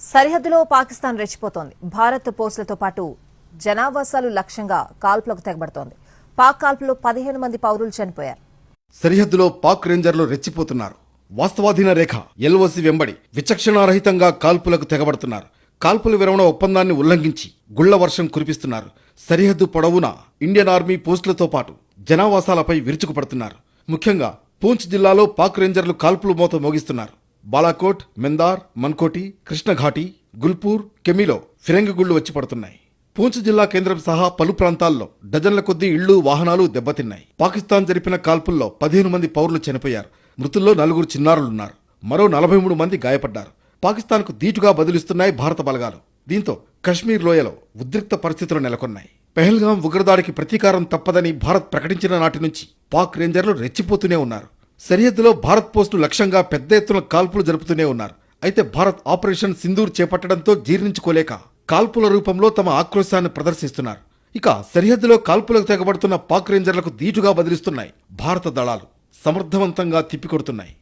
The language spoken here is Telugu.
సరిహద్దులో పాకిస్తాన్ రెచ్చిపోతోంది. భారత్ పోస్టులతో పాటు జనావాసాలు లక్ష్యంగా కాల్పులకు తెగబడుతోంది. పాక్ కాల్పులో పదిహేను మంది పౌరులు చనిపోయారు. సరిహద్దులో పాక్ రేంజర్లు రెచ్చిపోతున్నారు. వాస్తవాధీన రేఖ ఎల్ఓసి వెంబడి విచక్షణారహితంగా కాల్పులకు తెగబడుతున్నారు. కాల్పుల విరమణ ఒప్పందాన్ని ఉల్లంఘించి గుళ్ళ వర్షం కురిపిస్తున్నారు. సరిహద్దు పొడవున ఇండియన్ ఆర్మీ పోస్టులతో పాటు జనావాసాలపై విరుచుకుపడుతున్నారు. ముఖ్యంగా పూంచ్ జిల్లాలో పాక్ రేంజర్లు కాల్పులు మోత మోగిస్తున్నారు. బాలాకోట్ మెందార్ మన్కోటి కృష్ణఘాటి గుల్పూర్ కెమిలో ఫిరంగి గుళ్ళు వచ్చి పడుతున్నాయి. పూంచ్ జిల్లా కేంద్రం సహా పలు ప్రాంతాల్లో డజన్ల కొద్దీ ఇళ్ళు వాహనాలు దెబ్బతిన్నాయి. పాకిస్తాన్ జరిపిన కాల్పుల్లో పదిహేను మంది పౌరులు చనిపోయారు. మృతుల్లో నలుగురు చిన్నారులున్నారు. మరో నలభై మూడు మంది గాయపడ్డారు. పాకిస్తాన్కు దీటుగా బదులిస్తున్నాయి భారత బలగాలు. దీంతో కశ్మీర్ లోయలో ఉద్రిక్త పరిస్థితులు నెలకొన్నాయి. పెహల్గాం ఉగ్రదాడికి ప్రతీకారం తప్పదని భారత్ ప్రకటించిన నాటి నుంచి పాక్ రేంజర్లు రెచ్చిపోతూనే ఉన్నారు. సరిహద్దులో భారత్ పోస్టు లక్ష్యంగా పెద్ద ఎత్తున కాల్పులు జరుపుతూనే ఉన్నారు. అయితే భారత్ ఆపరేషన్ సింధూర్ చేపట్టడంతో జీర్ణించుకోలేక కాల్పుల రూపంలో తమ ఆక్రోశాన్ని ప్రదర్శిస్తున్నారు. ఇక సరిహద్దులో కాల్పులకు తెగబడుతున్న పాక్ రేంజర్లకు దీటుగా బదిలిస్తున్నాయి భారత దళాలు. సమర్థవంతంగా తిప్పికొడుతున్నాయి.